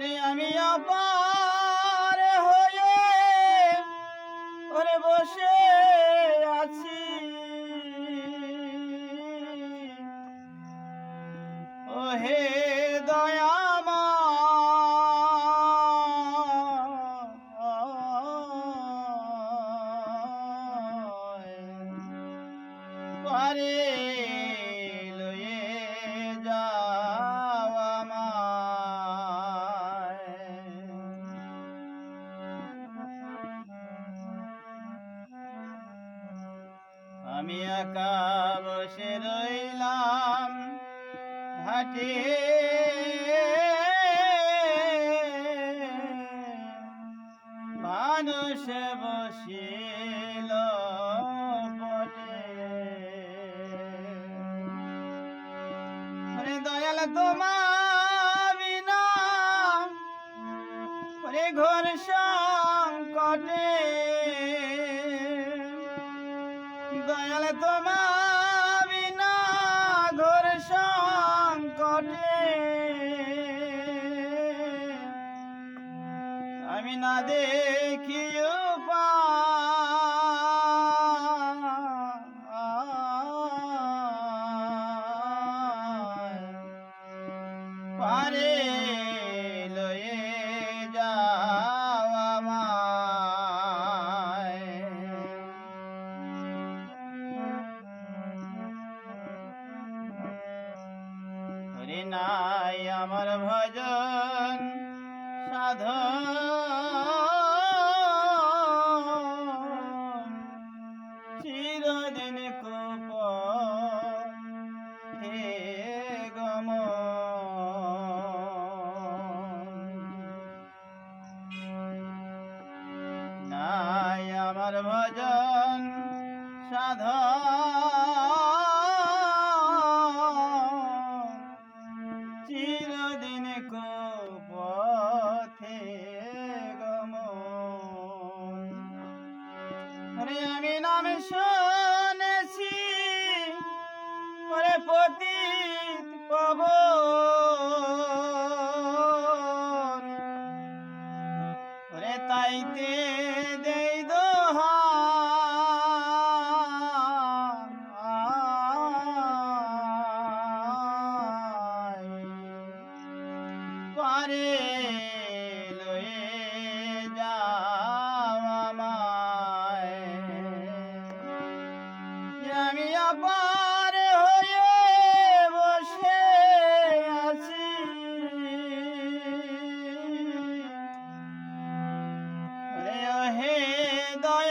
ওরে আমি অপার হয়ে ওরে বসে আছি। ও হে দয়াময়। পারে আমি একা বসে রইলাম ঘাটে। মানুষ বসিল দয়াল তোমার ঘর সংকটে। দয়াল তোমার বিনা ঘর সংকটে। আমি না দেখি হরি নাই আমার ভজন সাধন। চিরদিন কোপ হে নাই আমার ভজন সাধন। আরে আমি নাম শুনেছি। ওরে পতিত পাব ওরে তাইতে দেই দোহা পারে আবার হয়ে বসে আছি। হে দয়া